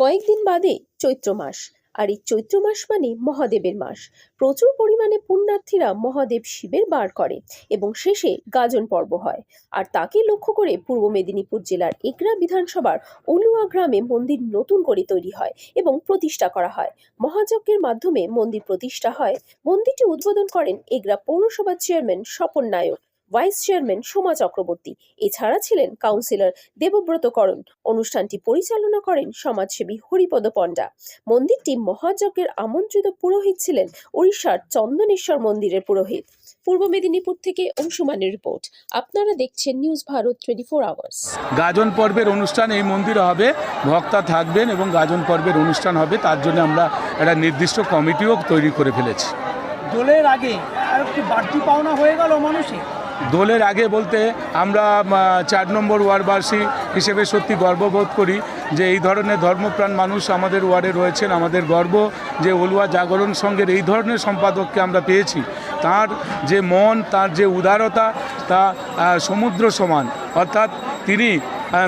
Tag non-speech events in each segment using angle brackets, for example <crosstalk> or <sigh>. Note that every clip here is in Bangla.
কয়েকদিন বাদে চৈত্র মাস। আর এই চৈত্র মাস মানে মহাদেবের মাস। প্রচুর পরিমাণে পুণ্যার্থীরা মহাদেব শিবের বার করে এবং শেষে গাজন পর্ব হয়। আর তাকে লক্ষ্য করে পূর্ব মেদিনীপুর জেলার এগরা বিধানসভার অলুয়া গ্রামে মন্দির নতুন করে তৈরি হয় এবং প্রতিষ্ঠা করা হয়। মহাযজ্ঞের মাধ্যমে মন্দির প্রতিষ্ঠা হয়। মন্দিরটি উদ্বোধন করেন এগরা পৌরসভার chairman Swapan Nayak. Vice chairman Soma Chakraborty. এছাড়া ছিলেন কাউন্সিলর দেবব্রত করণ। অনুষ্ঠানটি পরিচালনা করেন সমাজসেবী হরিপদ পণ্ডা। মন্দিরটি মহাযজ্ঞের আমন্ত্রিত পুরোহিত ছিলেন উড়িষ্যার চন্দনেশ্বর মন্দিরের পুরোহিত। পূর্ব মেদিনীপুর থেকে অংশুমানের রিপোর্ট। আপনারা দেখছেন news Bharat twenty four hours Gajan পর্বের অনুষ্ঠান এই মন্দিরে হবে। ভক্তা থাকবেন এবং গাজন পর্বের অনুষ্ঠান হবে। তার জন্য আমরা একটা নির্দিষ্ট কমিটিও তৈরি করে ফেলেছি। দোলের আগে আর একটু বাড়তি পাওনা হয়ে গেল মানুষের। দোলের আগে বলতে আমরা চার নম্বর ওয়ার্ডবাসী হিসেবে সত্যি গর্ববোধ করি যে এই ধরনের ধর্মপ্রাণ মানুষ আমাদের ওয়ার্ডে রয়েছেন, আমাদের গর্ব যে অলুয়া জাগরণ সঙ্গের এই ধরনের সম্পাদককে আমরা পেয়েছি। তার যে মন, তার যে উদারতা, তা সমুদ্র সমান। অর্থাৎ তিনি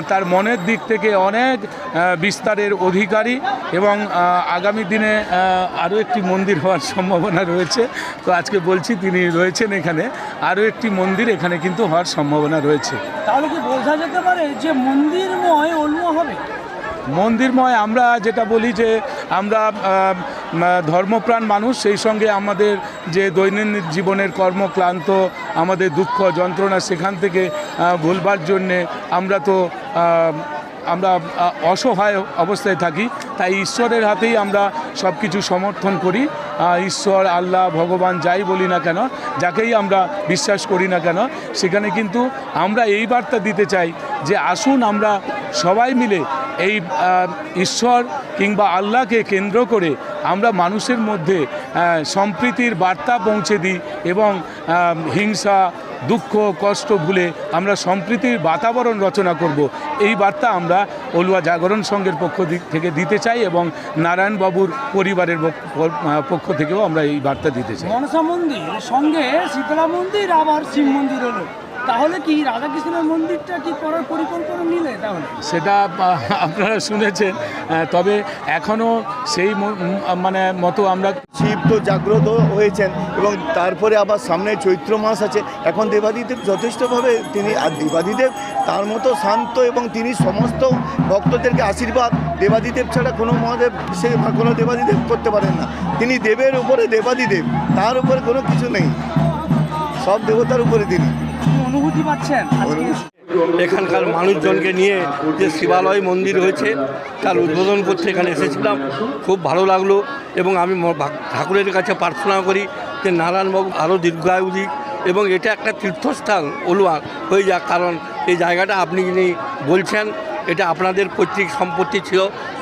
তার মনের দিক থেকে অনেক বিস্তারের অধিকারী এবং আগামী দিনে আরও একটি মন্দির হওয়ার <laughs> সম্ভাবনা রয়েছে। তো আজকে বলছি তিনি রয়েছেন এখানে। আরও একটি মন্দির এখানে কিন্তু হওয়ার সম্ভাবনা রয়েছে। তাহলে কি বোঝা যেতে পারে যে মন্দিরময় অলুয়া হবে? মন্দিরময় আমরা যেটা বলি যে আমরা ধর্মপ্রাণ মানুষ, সেই সঙ্গে আমাদের যে দৈনন্দিন জীবনের কর্মক্লান্ত আমাদের দুঃখ যন্ত্রণা, সেখান থেকে ভুলবার জন্যে আমরা তো আমরা অসহায় অবস্থায় থাকি। তাই ঈশ্বরের হাতেই আমরা সব কিছু সমর্থন করি। ঈশ্বর, আল্লাহ, ভগবান যাই বলি না কেন, যাকেই আমরা বিশ্বাস করি না কেন, সেখানে কিন্তু আমরা এই বার্তা দিতে চাই যে আসুন আমরা সবাই মিলে এই ঈশ্বর কিংবা আল্লাহকে কেন্দ্র করে আমরা মানুষের মধ্যে সম্প্রীতির বার্তা পৌঁছে দিই এবং হিংসা, দুঃখ, কষ্ট ভুলে আমরা সম্প্রীতির বাতাবরণ রচনা করব। এই বার্তা আমরা অলুয়া জাগরণ সংঘের পক্ষ থেকে দিতে চাই এবং নারায়ণবাবুর পরিবারের পক্ষ থেকেও আমরা এই বার্তা দিতে চাই। মনসা মন্দির, সঙ্গে শীতলা মন্দির, আবার শিব মন্দির হলো। তাহলে কি রাধাকৃষ্ণের মন্দিরটা কি করার পরিকল্পনা নিলে তাহলে? সেটা আপনারা শুনেছেন তবে এখনও সেই মানে মতো আমরা শিব তো জাগ্রত হয়েছেন এবং তারপরে আবার সামনে চৈত্র মাস আছে। এখন দেবাদিদেব যথেষ্টভাবে তিনি আর দেবাদিদেব তার মতো শান্ত এবং তিনি সমস্ত ভক্তদেরকে আশীর্বাদ দেবাদিদেব ছাড়া কোনো মহাদেব সে কোনো দেবাদিদেব করতে পারেন না। তিনি দেবের উপরে দেবাদিদেব তার উপরে কোনো কিছু নেই। সব দেবতার উপরে তিনি। অনুভূতি পাচ্ছেন? এখানকার মানুষজনকে নিয়ে যে শিবালয় মন্দির হয়েছে, তার উদ্বোধন করতে এখানে এসেছিলাম। খুব ভালো লাগল এবং আমি ঠাকুরের কাছে প্রার্থনা করি যে নারায়ণবাবু আরও দীর্ঘায়ু এবং এটা একটা তীর্থস্থান অলুয়া হয়ে যাক, কারণ এই জায়গাটা আপনি যিনি বলছেন, এটা আপনাদের পৈতৃক সম্পত্তি ছিল।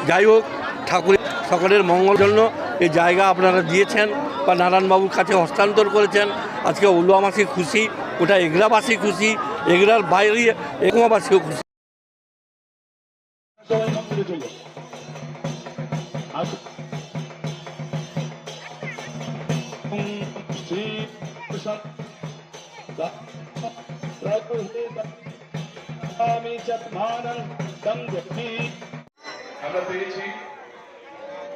যাই হোক, ঠাকুরের সকলের মঙ্গল জন্য এই জায়গা আপনারা দিয়েছেন। বা নারায়ণবাবুর কাছে হস্তান্তর করেছেন। আজকে অলুয়ামাসি খুশি ওটা এগরাবাসী খুশি, এগরার বাইরে একমাবাসীও খুশি। আমরা পেয়েছি।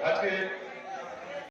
আজকে